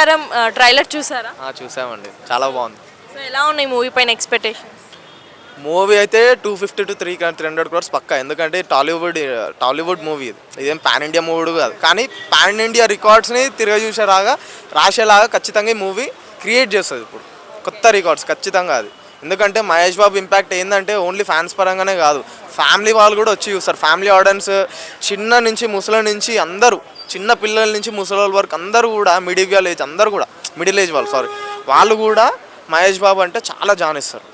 కారం ట్రైలర్ చూసారా? చూసామండి. చాలా బాగుంది. సో ఎలా ఉన్నాయి మూవీ పైన ఎక్స్పెక్టేషన్స్? మూవీ అయితే two fifty to three three hundred crores పక్కా. ఎందుకంటే టాలీవుడ్ టాలీవుడ్ మూవీ ఇది. ఇదేం పాన్ ఇండియా మూవీ కాదు. కానీ పాన్ ఇండియా రికార్డ్స్ని తిరగ చూసేలాగా రాసేలాగా ఖచ్చితంగా ఈ మూవీ క్రియేట్ చేస్తుంది ఇప్పుడు. కొత్త రికార్డ్స్ ఖచ్చితంగా అది. ఎందుకంటే మహేష్ బాబు ఇంపాక్ట్ ఏంటంటే ఓన్లీ ఫ్యాన్స్ పరంగానే కాదు. ఫ్యామిలీ వాళ్ళు కూడా వచ్చి చూస్తారు. ఫ్యామిలీ ఆడియన్స్ చిన్న నుంచి ముసలి నుంచి అందరూ చిన్న పిల్లల నుంచి ముసలి వరకు అందరూ కూడా మిడిల్ ఏజ్ అందరూ కూడా మిడిల్ ఏజ్ వాళ్ళు సారీ వాళ్ళు కూడా మహేష్ బాబు అంటే చాలా జానిస్తారు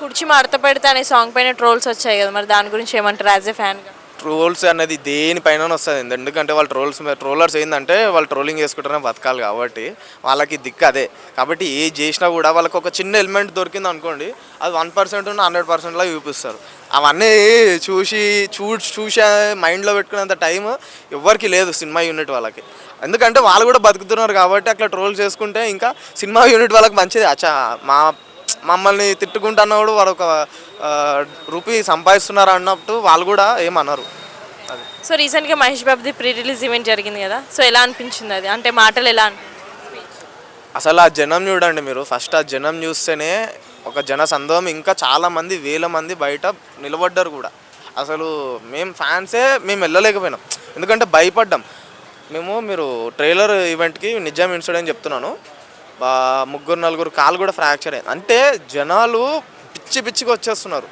కుర్చీ మడత పెడితే అనే సాంగ్ పైన ట్రోల్స్ వచ్చాయి కదా మరి దాని గురించి ఏమంటారు యాజ్ ఎ ఫ్యాన్గా ట్రోల్స్ అనేది దేనిపైన వస్తుంది. ఎందుకంటే వాళ్ళు ట్రోల్స్ ట్రోలర్స్ ఏంటంటే వాళ్ళు ట్రోలింగ్ చేసుకుంటారని బతకాలి కాబట్టి వాళ్ళకి దిక్కు అదే. కాబట్టి ఏ చేసినా కూడా వాళ్ళకి ఒక చిన్న ఎలిమెంట్ దొరికింది అనుకోండి అది వన్ పర్సెంట్ ఉన్న హండ్రెడ్ పర్సెంట్లా చూపిస్తారు. అవన్నీ చూసి చూ చూసే మైండ్లో పెట్టుకునేంత టైం ఎవరికి లేదు సినిమా యూనిట్ వాళ్ళకి. ఎందుకంటే వాళ్ళు కూడా బతుకుతున్నారు కాబట్టి అట్లా ట్రోల్ చేసుకుంటే ఇంకా సినిమా యూనిట్ వాళ్ళకి మంచిది. అచ్చా మా మమ్మల్ని తిట్టుకుంటున్నప్పుడు వాడు ఒక రూపీ సంపాదిస్తున్నారు అన్నట్టు వాళ్ళు కూడా ఏమన్నారు అది. సో రీసెంట్గా మహేష్ బాబుది ప్రీ రిలీజ్ ఈవెంట్ జరిగింది కదా? సో ఎలా అనిపించింది అది? అంటే మాటలు ఎలా అసలు ఆ జనం చూడండి మీరు. ఫస్ట్ ఆ జనం చూస్తేనే ఒక జన సందోహం. ఇంకా చాలా మంది వేల మంది బయట నిలబడ్డారు కూడా. అసలు మేము ఫ్యాన్సే మేము వెళ్ళలేకపోయినాం. ఎందుకంటే భయపడ్డాం. మేము మీరు ట్రైలర్ ఈవెంట్కి నిజం ఇన్సిడెంట్ చెప్తున్నాను. ముగ్గురు నలుగురు కాలు కూడా ఫ్రాక్చర్ అయింది అంటే జనాలు పిచ్చి పిచ్చిగా వచ్చేస్తున్నారు.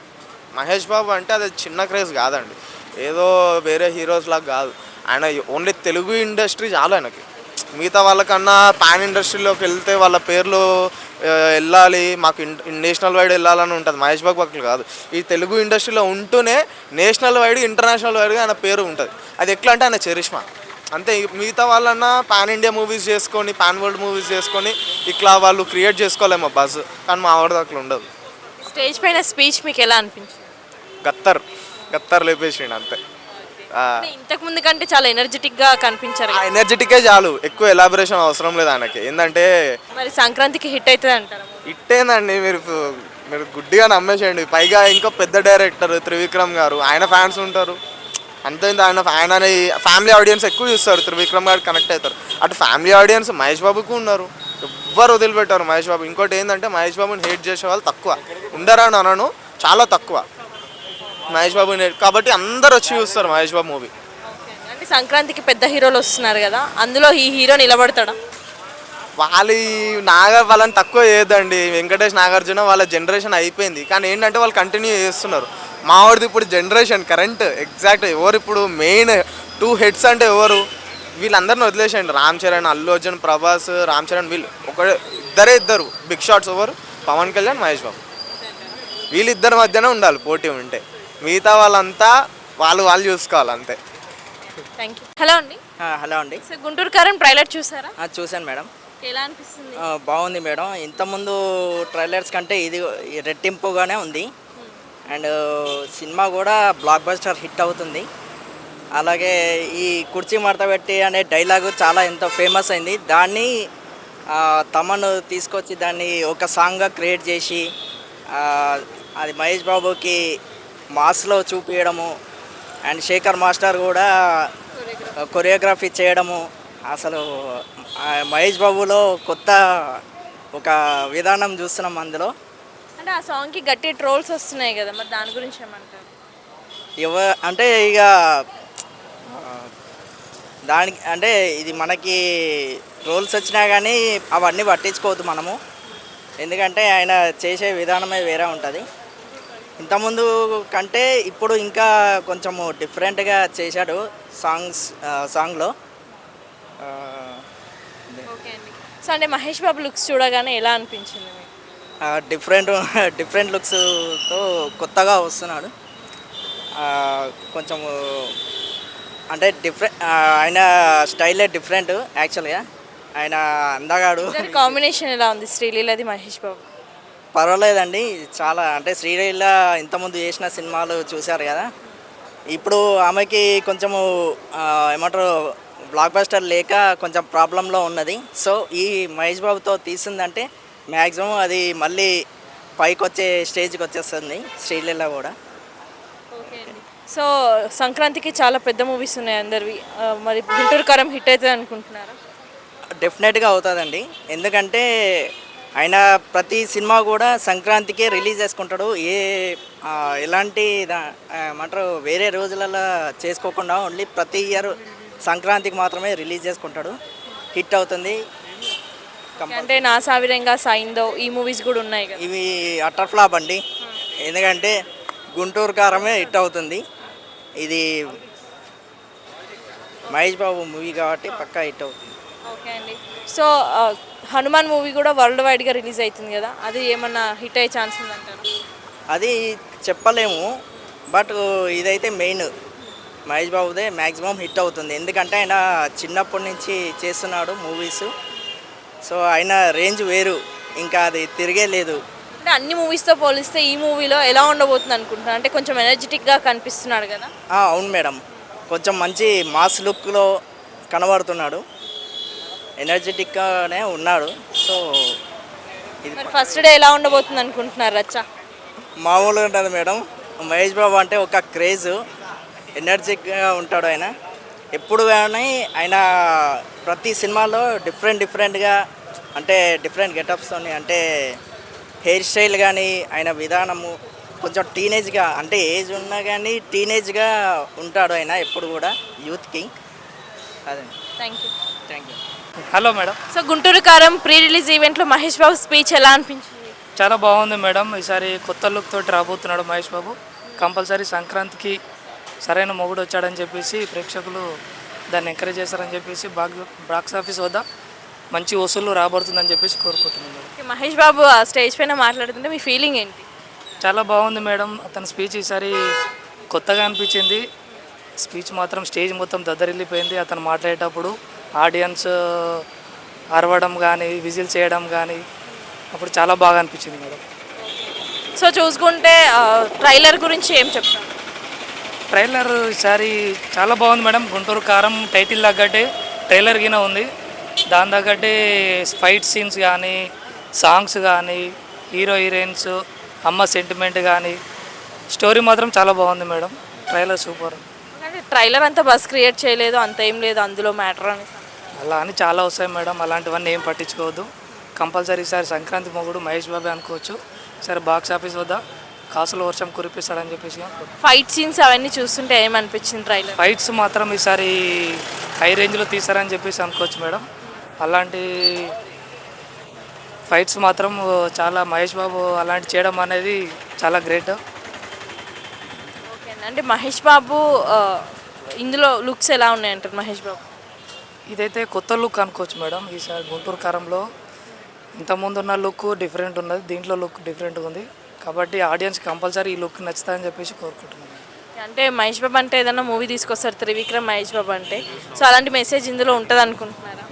మహేష్ బాబు అంటే అది చిన్న క్రేజ్ కాదండి. ఏదో వేరే హీరోస్ లాగా కాదు. ఆయన ఓన్లీ తెలుగు ఇండస్ట్రీ చాలు ఆయనకి. మిగతా వాళ్ళకన్నా పాన్ ఇండస్ట్రీలోకి వెళ్తే వాళ్ళ పేర్లు వెళ్ళాలి. మాకు ఇన్ నేషనల్ వైడ్ వెళ్ళాలని ఉంటుంది. మహేష్ బాబు పక్కలు కాదు. ఈ తెలుగు ఇండస్ట్రీలో ఉంటూనే నేషనల్ వైడ్ ఇంటర్నేషనల్ వైడ్గా ఆయన పేరు ఉంటుంది. అది ఎట్లా అంటే ఆయన చరిష్మా. అంతే మిగతా వాళ్ళన్నా పాన్ ఇండియా మూవీస్ చేసుకొని పాన్ వరల్డ్ మూవీస్ చేసుకొని ఇట్లా వాళ్ళు క్రియేట్ చేసుకోలేమో బజ్ కానీ మా వాడిది అట్లా ఉండదు. స్టేజ్ పైన స్పీచ్ మీకు ఎలా అనిపించింది? గత్తర్. గత్తర్ లేపేసిండు అంతే. ఇంతకు ముందు కంటే చాలా ఎనర్జెటిక్గా కనిపించారు. ఎనర్జెటికే చాలు. ఎక్కువ ఎలాబరేషన్ అవసరం లేదు ఆయనకి. ఏంటంటే మరి సంక్రాంతికి హిట్ అవుతుంది అంటారు? ఇట్టేందండి మీరు మీరు గుడ్డిగా నమ్మేసేయండి. పైగా ఇంకో పెద్ద డైరెక్టర్ త్రివిక్రమ్ గారు ఆయన ఫ్యాన్స్ ఉంటారు. అంతే ఆయన ఆయన ఫ్యామిలీ ఆడియన్స్ ఎక్కువ చూస్తారు త్రివిక్రమ్ గారు కనెక్ట్ అవుతారు. అటు ఫ్యామిలీ ఆడియన్స్ మహేష్ బాబుకు ఉన్నారు. ఎవ్వరు వదిలిపెట్టారు మహేష్ బాబు. ఇంకోటి ఏంటంటే మహేష్ బాబుని హేట్ చేసే వాళ్ళు తక్కువ. ఉండరని అనను చాలా తక్కువ. మహేష్ బాబుని hate- కాబట్టి అందరు వచ్చి చూస్తారు మహేష్ బాబు మూవీ అంటే సంక్రాంతికి పెద్ద హీరోలు వస్తున్నారు కదా అందులో ఈ హీరో నిలబడతాడా? వాళ్ళ నాగ వాళ్ళని తక్కువ చేయొద్దండి. వెంకటేష్ నాగార్జున వాళ్ళ జనరేషన్ అయిపోయింది. కానీ ఏంటంటే వాళ్ళు కంటిన్యూ చేస్తున్నారు. మావాడిది ఇప్పుడు జనరేషన్ కరెంట్ ఎగ్జాక్ట్ ఎవరు ఇప్పుడు మెయిన్ టూ హెడ్స్ అంటే ఎవరు? వీళ్ళందరిని వదిలేసేయండి. రామ్ చరణ్ అల్లు అర్జున్ ప్రభాస్ రామ్ చరణ్ వీళ్ళు. ఒక ఇద్దరే ఇద్దరు. బిగ్ షాట్స్ ఎవరు? పవన్ కళ్యాణ్ మహేష్ బాబు. వీళ్ళిద్దరి మధ్యనే ఉండాలి పోటీ ఉంటే. మిగతా వాళ్ళంతా వాళ్ళు వాళ్ళు చూసుకోవాలి అంతే. థ్యాంక్ యూ హలో అండి. హలో అండి. సో గుంటూరు కారం ట్రైలర్ చూసారా? ఆ, చూశాను మేడం. ఎలా అనిపిస్తుంది? ఆ, బాగుంది మేడం. ఇంతకుముందు ట్రైలర్స్ కంటే ఇది రెట్టింపుగానే ఉంది. అండ్ సినిమా కూడా బ్లాక్ బస్టర్ హిట్ అవుతుంది. అలాగే ఈ కుర్చీ మడత పెట్టి అనే డైలాగు చాలా ఎంతో ఫేమస్ అయింది. దాన్ని తమను తీసుకొచ్చి దాన్ని ఒక సాంగ్గా క్రియేట్ చేసి అది మహేష్ బాబుకి మాస్లో చూపించడము అండ్ శేఖర్ మాస్టర్ కూడా కొరియోగ్రఫీ చేయడము. అసలు మహేష్ బాబులో కొత్త ఒక విధానం చూస్తున్నాం అందులో. అంటే ఆ సాంగ్కి గట్టి ట్రోల్స్ వస్తున్నాయి కదా మరి దాని గురించి ఏమంటారు? ఎవ అంటే ఇక దానికి అంటే ఇది మనకి రోల్స్ వచ్చినా కానీ అవన్నీ పట్టించుకోవద్దు మనము. ఎందుకంటే ఆయన చేసే విధానమే వేరే ఉంటుంది. ఇంతకుముందు కంటే ఇప్పుడు ఇంకా కొంచెము డిఫరెంట్గా చేశాడు సాంగ్స్ సాంగ్లో. సో అంటే మహేష్ బాబు లుక్స్ చూడగానే ఎలా అనిపించింది? డిఫరెంట్ డిఫరెంట్ లుక్స్తో కొత్తగా వస్తున్నాడు. ఆ, కొంచెము అంటే డిఫరెంట్ ఆయన స్టైలే డిఫరెంట్ యాక్చువల్గా ఆయన అందగాడు. కాంబినేషన్ ఎలా ఉంది? శ్రీలీలది మహేష్ బాబు. పర్వాలేదండి. చాలా అంటే శ్రీలీల ఇంతకుముందు చేసిన సినిమాలు చూశారు కదా. ఇప్పుడు ఆమెకి కొంచెము ఏమంటారు బ్లాక్ బస్టర్ లేక కొంచెం ప్రాబ్లంలో ఉన్నది. సో ఈ మహేష్ బాబుతో తీసిందంటే మ్యాక్సిమం అది మళ్ళీ పైకి వచ్చే స్టేజ్కి వచ్చేస్తుంది శ్రీలీల కూడా. సో సంక్రాంతికి చాలా పెద్ద మూవీస్ ఉన్నాయి అందరివి. మరి గుంటూరు కారం హిట్ అవుతుంది అనుకుంటున్నారా? డెఫినెట్గా అవుతుందండి. ఎందుకంటే ఆయన ప్రతి సినిమా కూడా సంక్రాంతికే రిలీజ్ చేసుకుంటాడు. ఏ ఎలాంటి ఏమంటారు వేరే రోజులలో చేసుకోకుండా ఓన్లీ ప్రతి ఇయర్ సంక్రాంతికి మాత్రమే రిలీజ్ చేసుకుంటాడు. హిట్ అవుతుంది. అంటే నా సావిరంగా సైందో ఈ మూవీస్ కూడా ఉన్నాయి కదా. ఇవి అటర్ ఫ్లాప్ అండి. ఎందుకంటే గుంటూరు కారమే హిట్ అవుతుంది. ఇది మహేష్ బాబు మూవీ కాబట్టి పక్కా హిట్ అవుతుంది. ఓకే అండి. సో హనుమాన్ మూవీ కూడా వరల్డ్ వైడ్గా రిలీజ్ అవుతుంది కదా. అది ఏమన్నా హిట్ అయ్యే ఛాన్స్ ఉందంటారు? అది చెప్పలేము. బట్ ఇదైతే మెయిన్. మహేష్ బాబుదే మ్యాక్సిమం హిట్ అవుతుంది. ఎందుకంటే ఆయన చిన్నప్పటి నుంచి చేస్తున్నాడు మూవీస్. సో ఆయన రేంజ్ వేరు ఇంకా అది తిరిగే లేదు. అంటే అన్ని మూవీస్తో పోలిస్తే ఈ మూవీలో ఎలా ఉండబోతుంది అనుకుంటున్నాను అంటే కొంచెం ఎనర్జెటిక్గా కనిపిస్తున్నాడు కదా? ఆ, అవును మేడం. కొంచెం మంచి మాస్ లుక్లో కనబడుతున్నాడు. ఎనర్జెటిక్గానే ఉన్నాడు. సో ఇది మరి ఫస్ట్ డే ఎలా ఉండబోతుంది అనుకుంటున్నారు రచ్చ? మామూలుగా ఉంటుంది మేడం. మహేష్ బాబు అంటే ఒక క్రేజ్. ఎనర్జిక్గా ఉంటాడు ఆయన. ఎప్పుడు కానీ ఆయన ప్రతి సినిమాలో డిఫరెంట్ డిఫరెంట్గా అంటే డిఫరెంట్ గెటప్స్తో అంటే హెయిర్ స్టైల్ కానీ ఆయన విధానము కొంచెం టీనేజ్గా అంటే ఏజ్ ఉన్నా కానీ టీనేజ్గా ఉంటాడు ఆయన ఎప్పుడు కూడా యూత్కి అదే. Thank you thank you hello madam. So Guntur Kaaram pre release ఈవెంట్లో మహేష్ బాబు స్పీచ్ ఎలా అనిపించింది? చాలా బాగుంది మేడం. ఈసారి కొత్త లుక్ తోటి రాబోతున్నాడు మహేష్ బాబు. కంపల్సరీ సంక్రాంతికి సరైన మొగుడు వచ్చాడని చెప్పేసి ప్రేక్షకులు దాన్ని ఎంకరేజ్ చేస్తారని చెప్పేసి బాక్స్ ఆఫీస్ వద్ద మంచి వసూళ్ళు రాబడుతుందని చెప్పేసి కోరుకుంటున్నాను. మేడం మహేష్ బాబు ఆ స్టేజ్ పైన మాట్లాడుతుంటే మీ ఫీలింగ్ ఏంటి? చాలా బాగుంది మేడం. అతని స్పీచ్ ఈసారి కొత్తగా అనిపించింది. స్పీచ్ మాత్రం స్టేజ్ మొత్తం దద్దరిల్లిపోయింది. అతను మాట్లాడేటప్పుడు ఆడియన్స్ అరవడం కానీ విజిల్ చేయడం కానీ అప్పుడు చాలా బాగా అనిపించింది మేడం. సో చూసుకుంటే ట్రైలర్ గురించి ఏం చెప్తాను ట్రైలర్ ఈసారి చాలా బాగుంది మేడం. గుంటూరు కారం టైటిల్ తగ్గట్టే ట్రైలర్ గిన ఉంది. దాని తగ్గట్టే ఫైట్ సీన్స్ కానీ సాంగ్స్ కానీ హీరో హీరోయిన్స్ అమ్మ సెంటిమెంట్ కానీ స్టోరీ మాత్రం చాలా బాగుంది మేడం. Trailer super. అంటే ట్రైలర్ అంతా బస్ క్రియేట్ చేయలేదు అంత ఏం లేదు అందులో మ్యాటర్ అని. అలా అని చాలా వస్తాయి మేడం. అలాంటివన్నీ ఏం పట్టించుకోవద్దు. కంపల్సరీ ఈసారి సంక్రాంతి మొగుడు మహేష్ బాబు అనుకోవచ్చు. సరే బాక్స్ ఆఫీస్ వద్ద? కాసుల వర్షం కురిపిస్తాడని చెప్పేసి. ఫైట్ సీన్స్ అవన్నీ చూస్తుంటే ఏమనిపించింది ట్రైలర్ ఫైట్స్ మాత్రం ఈసారి హై రేంజ్లో తీస్తారని చెప్పేసి అనుకోవచ్చు మేడం. అలాంటి ఫైట్స్ మాత్రం చాలా మహేష్ బాబు అలాంటి చేయడం అనేది చాలా గ్రేట్ అంటే మహేష్ బాబు ఇందులో లుక్స్ ఎలా ఉన్నాయంటారు మహేష్ బాబు? ఇదైతే కొత్త లుక్ అనుకోవచ్చు మేడం. ఈసారి గుంటూరు కారంలో ఇంతకుముందు ఉన్న లుక్ డిఫరెంట్ ఉన్నది దీంట్లో లుక్ డిఫరెంట్గా ఉంది. కాబట్టి ఆడియన్స్ కంపల్సరీ ఈ లుక్ నచ్చుతుందని చెప్పేసి కోరుకుంటున్నాను. అంటే మహేష్ బాబు అంటే ఏదైనా మూవీ తీసుకొస్తారు త్రివిక్రమ్ మహేష్ బాబు అంటే. సో అలాంటి మెసేజ్ ఇందులో ఉంటుంది అనుకుంటున్నారా?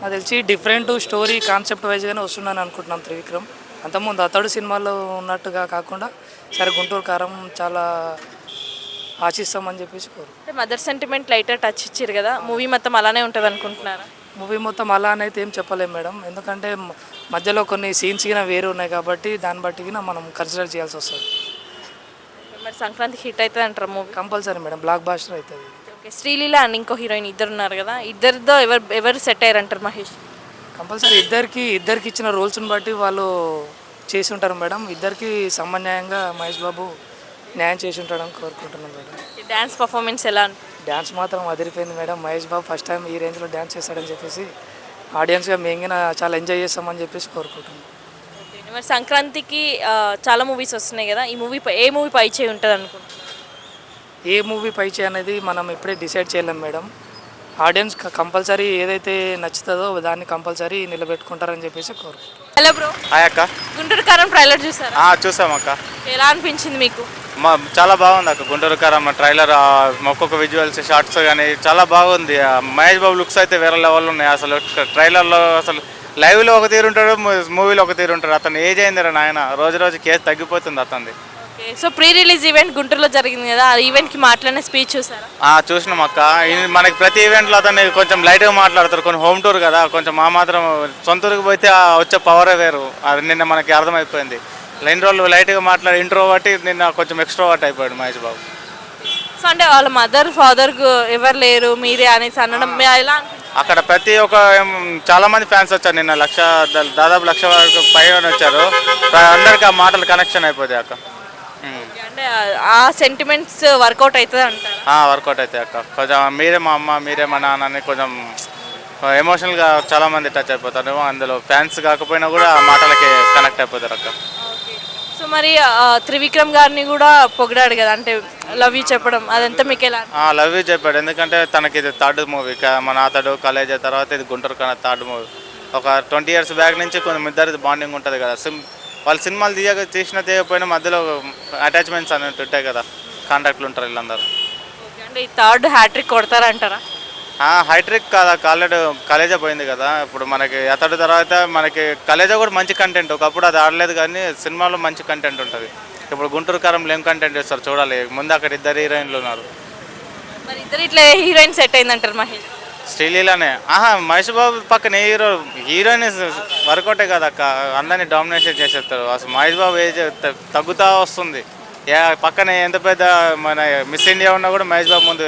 నాకు తెలిసి డిఫరెంట్ స్టోరీ కాన్సెప్ట్ వైజ్గానే వస్తున్నాను అనుకుంటున్నాం త్రివిక్రమ్. అంతకుముందు అతడు సినిమాలో ఉన్నట్టుగా కాకుండా సరే గుంటూరు కారం చాలా ఆశిస్తామని చెప్పేసి కోరు. అంటే మదర్ సెంటిమెంట్ లైటర్ టచ్ ఇచ్చారు కదా మూవీ మొత్తం అలానే ఉంటుంది అనుకుంటున్నారా? మూవీ మొత్తం అలా అయితే ఏం చెప్పలేం మేడం. ఎందుకంటే మధ్యలో కొన్ని సీన్స్ గిన వేరు ఉన్నాయి కాబట్టి దాన్ని బట్టి మనం కన్సిడర్ చేయాల్సి వస్తుంది. మరి సంక్రాంతికి హిట్ అవుతుంది అంటారు movie compulsory madam blockbuster అవుతుంది ఓకే శ్రీలీల అండ్ ఇంకో హీరోయిన్ ఇద్దరు ఉన్నారు కదా ఇద్దరితో ఎవరు ఎవరు సెట్ అయ్యారంటారు మహేష్? కంపల్సరీ ఇద్దరికి ఇద్దరికి ఇచ్చిన రోల్స్ని బట్టి వాళ్ళు చేసి ఉంటారు మేడం. ఇద్దరికి సమన్యాయంగా మహేష్ బాబు న్యాయం చేసి ఉంటాడని కోరుకుంటున్నాను మేడం. డ్యాన్స్ పర్ఫార్మెన్స్ ఎలా? డ్యాన్స్ మాత్రం అదిరిపోయింది madam. Mahesh Babu first time ఈ రేంజ్లో డ్యాన్స్ చేస్తాడని చెప్పేసి ఆడియన్స్గా మేము కూడా చాలా ఎంజాయ్ చేస్తామని చెప్పేసి కోరుకుంటున్నాం. మరి సంక్రాంతికి చాలా మూవీస్ వస్తున్నాయి కదా ఈ మూవీ ఏ మూవీ పై చేయి ఉంటుంది అనుకుంటున్నారు? ఏ మూవీ పై చేయి అనేది మనం ఇప్పుడే డిసైడ్ చేయలేం మేడం. ఆడియన్స్ కంపల్సరీ ఏదైతే నచ్చుతుందో దాన్ని కంపల్సరీ నిలబెట్టుకుంటారని చెప్పేసి కోరుకుంటున్నాం. Hello bro. హాయ్ అక్క. గుంటూరు కారం ట్రైలర్ చూసారా? ఆ, చూసాం అక్క. ఎలా అనిపించింది మీకు? మా చాలా బాగుంది అక్క గుంటూరు కారం ట్రైలర్ ఒక్కొక్క విజువల్స్ షార్ట్స్ కానీ చాలా బాగుంది. ఆ, మహేష్ బాబు లుక్స్ అయితే వేరే లెవెల్ ఉన్నాయి. అసలు ట్రైలర్లో అసలు లైవ్లో ఒక తీరు ఉంటాడు మూవీలో ఒక తీరు ఉంటాడు. అతను ఏజ్ అయిందిరా నాయన. రోజు రోజు కేసు తగ్గిపోతుంది అతనిది. సో ప్రీ రిలీజ్ ఈవెంట్ గుంటూరులో జరిగింది కదా ఆ ఈవెంట్కి మాట్లాడిన స్పీచ్ చూసారా? ఆ, చూసినాం అక్క. ఈ- మనకి ప్రతి ఈవెంట్లో అతన్ని కొంచెం లైట్గా మాట్లాడతారు. కొన్ని హోమ్ టూర్ కదా కొంచెం మా మాత్రం సొంత ఊరికి పోతే ఆ వచ్చే పవరే వేరు. అది నిన్న మనకి అర్థమైపోయింది. రెండు రోజులు లైట్గా మాట్లాడి ఇంట్రో బట్టి నిన్న కొంచెం ఎక్స్ట్రా వాట్ అయిపోయాడు మహేష్ బాబు. సో అంటే వాళ్ళ మదర్ ఫాదర్ ఎవరు లేరు మీరే అనేసి అనడం ఎలా అక్కడ ప్రతి ఒక్క చాలా మంది ఫ్యాన్స్ వచ్చారు నిన్న లక్ష దాదాపు లక్ష వరకు పైన వచ్చారు. అందరికి ఆ మాటలు కనెక్షన్ అయిపోతాయి అక్క. అంటే ఆ- సెంటిమెంట్స్ వర్కౌట్ అవుతుంది అంటారా. వర్కౌట్ అవుతాయి అక్క. కొంచెం మీరే మా అమ్మ మీరే మా నాన్న అని కొంచెం ఎమోషనల్గా చాలా మంది టచ్ అయిపోతారు. అందులో ఫ్యాన్స్ కాకపోయినా కూడా ఆ మాటలకి కనెక్ట్ అయిపోతారు అక్క. సో మరి త్రివిక్రమ్ గారిని కూడా పొగిడాడు కదా అంటే లవ్ యూ చెప్పడం అదంతా మీకు ఎలా లవ్ యూ చెప్పాడు. ఎందుకంటే తనకి ఇది థర్డ్ మూవీ. మన అతడు కాలేజ్ తర్వాత ఇది గుంటూరు కన్నా థర్డ్ మూవీ. ఒక ట్వంటీ ఇయర్స్ బ్యాక్ నుంచి కొంచెం ఇద్దరిది బాండింగ్ ఉంటుంది కదా. సిమ్ వాళ్ళు సినిమాలు తీయక తీసిన తీయకపోయినా మధ్యలో అటాచ్మెంట్స్ అనేవి ఉంటాయి కదా. కాంటాక్ట్లు ఉంటారు వీళ్ళందరూ. అంటే ఈ థర్డ్ హ్యాట్రిక్ కొడతారంటారా? హైట్రిక్ కాదా కాలేజ్ కాలేజే పోయింది కదా. ఇప్పుడు మనకి అతడు తర్వాత మనకి కాలేజా కూడా మంచి కంటెంట్ ఒకప్పుడు అది ఆడలేదు కానీ సినిమాలో మంచి కంటెంట్ ఉంటుంది. ఇప్పుడు గుంటూరు కారంలో ఏం కంటెంట్ చేస్తారు చూడాలి. ముందు అక్కడ ఇద్దరు హీరోయిన్లు ఉన్నారు. మరి ఇద్దరు ఇట్లా హీరోయిన్ సెట్ అయిందంటారు మహేష్? శ్రీలీలనే. ఆహా మహేష్ బాబు పక్కన ఏ హీరో హీరోయిన్ వర్కౌటే కదా అక్క. అందరినీ డామినేషన్ చేసేస్తారు. అసలు మహేష్ బాబు ఏజ్ తగ్గుతా వస్తుంది. పక్కన ఎంత పెద్ద మన మిస్ ఇండియా ఉన్నా కూడా మహేష్ బాబు ముందు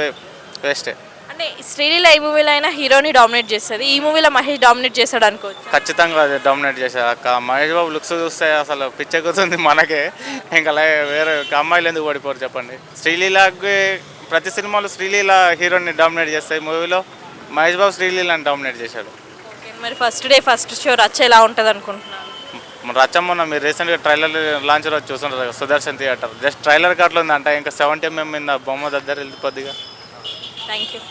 వేస్టే అంటే శ్రీలీల ఈ మూవీలో అయినా హీరోని డామినేట్ చేస్తుంది. ఈ మూవీలో మహేష్ డామినేట్ చేస్తాడు అనుకోవచ్చు. ఖచ్చితంగా అది డామినేట్ చేశారు అక్క మహేష్ బాబు లుక్స్ చూస్తే అసలు పిచ్చెక్కుతుంది మనకే. ఇంకా వేరే అమ్మాయిలు ఎందుకు పడిపోరు చెప్పండి. శ్రీలీలకి ప్రతి సినిమాలో శ్రీలీల హీరోని డామినేట్ చేస్తాయి మూవీలో మహేష్ బాబు శ్రీలీలని డామినేట్ చేశాడు. మరి ఫస్ట్ డే ఫస్ట్ షో రచ్చ ఎలా ఉంటుంది అనుకుంటున్నాను మన రచ్చమ్మన్న మీరు రీసెంట్గా ట్రైలర్ లాంచ్ రోజు చూస్తుంటారు కదా సుదర్శన్ థియేటర్. జస్ట్ ట్రైలర్ కట్ల ఉంది అంటే ఇంకా సెవెంటీ ఎంఎం మీద బొమ్మ దగ్గర వెళ్ళిపోద్దిగా. Thank you.